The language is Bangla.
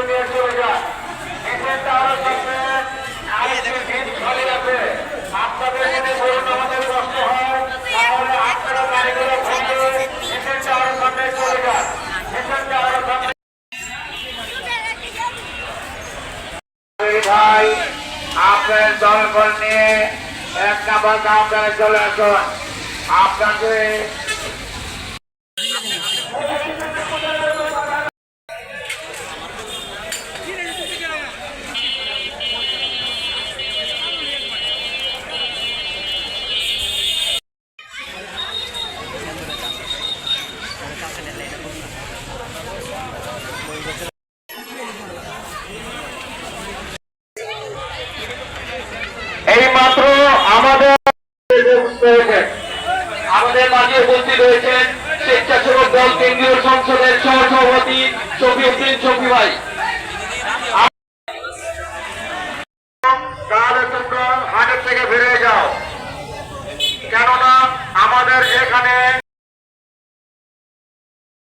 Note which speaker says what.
Speaker 1: আপনারা নিয়ে চলে যান আপনারা চলে যান ভাই, আপনার দলবল নিয়ে এক নাম্বার কাউন্টারে চলে আসুন। আপনাকে এই মাত্র আমাদের মাঝে উপস্থিত রয়েছেন স্বেচ্ছাসেবক দল কেন্দ্রীয় সংসদের শফিউদ্দিন শফি ভাই। তাহলে তোমরা হাটের থেকে ফিরে যাও। কেননা আমাদের এখানে